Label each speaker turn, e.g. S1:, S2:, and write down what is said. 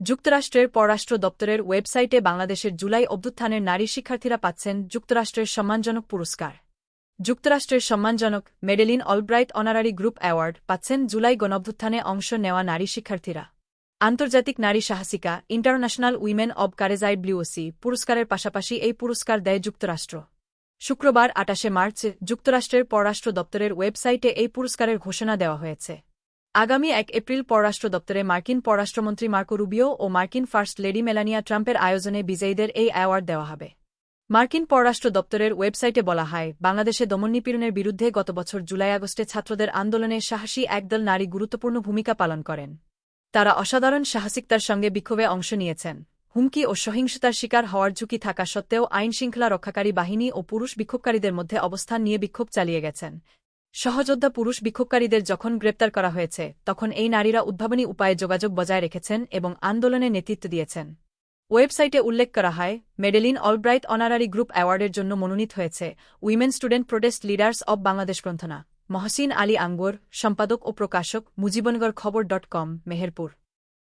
S1: যুক্তরাষ্ট্রের পররাষ্ট্র দপ্তরের ওয়েবসাইটে বাংলাদেশের জুলাই অভ্যুত্থানের নারী শিক্ষার্থীরা পাচ্ছেন যুক্তরাষ্ট্রের সম্মানজনক পুরস্কার। যুক্তরাষ্ট্রের সম্মানজনক Madeleine Albright honorary group award পাচ্ছেন জুলাই গণঅভ্যুত্থানে অংশ নেওয়া নারী শিক্ষার্থীরা। আন্তর্জাতিক নারী সাহসিকা international women of courage award ব্লিউসি পুরস্কারের পাশাপাশি এই পুরস্কার দেয় যুক্তরাষ্ট্র। শুক্রবার আটাশে মার্চ যুক্তরাষ্ট্রের পররাষ্ট্র দপ্তরের ওয়েবসাইটে এই পুরস্কারের ঘোষণা দেওয়া হয়েছে। আগামী এক এপ্রিল পররাষ্ট্র দপ্তরে মার্কিন পররাষ্ট্রমন্ত্রী মার্কো রুবিও ও মার্কিন ফার্স্ট লেডি মেলানিয়া ট্রাম্পের আয়োজনে বিজয়ীদের এই অ্যাওয়ার্ড দেওয়া হবে। মার্কিন পররাষ্ট্র দপ্তরের ওয়েবসাইটে বলা হয়, বাংলাদেশে দমননিপীড়নের বিরুদ্ধে গত বছর জুলাই আগস্টে ছাত্রদের আন্দোলনে সাহসী একদল নারী গুরুত্বপূর্ণ ভূমিকা পালন করেন। তারা অসাধারণ সাহসিকতার সঙ্গে বিক্ষোভে অংশ নিয়েছেন। হুমকি ও সহিংসতার শিকার হওয়ার ঝুঁকি থাকা সত্ত্বেও আইনশৃঙ্খলা রক্ষাকারী বাহিনী ও পুরুষ বিক্ষোভকারীদের মধ্যে অবস্থান নিয়ে বিক্ষোভ চালিয়ে গেছেন। সহযোদ্ধা পুরুষ বিক্ষোভকারীদের যখন গ্রেপ্তার করা হয়েছে, তখন এই নারীরা উদ্ভাবনী উপায়ে যোগাযোগ বজায় রেখেছেন এবং আন্দোলনে নেতৃত্ব দিয়েছেন। ওয়েবসাইটে উল্লেখ করা হয়, মেডেলিন অলব্রাইট অনারারি গ্রুপ অ্যাওয়ার্ডের জন্য মনোনীত হয়েছে women student protest leaders of Bangladesh গ্রন্থনা। Mohsin Ali Angur, সম্পাদক ও প্রকাশক, মুজিবনগর খবর ডট কম, মেহেরপুর।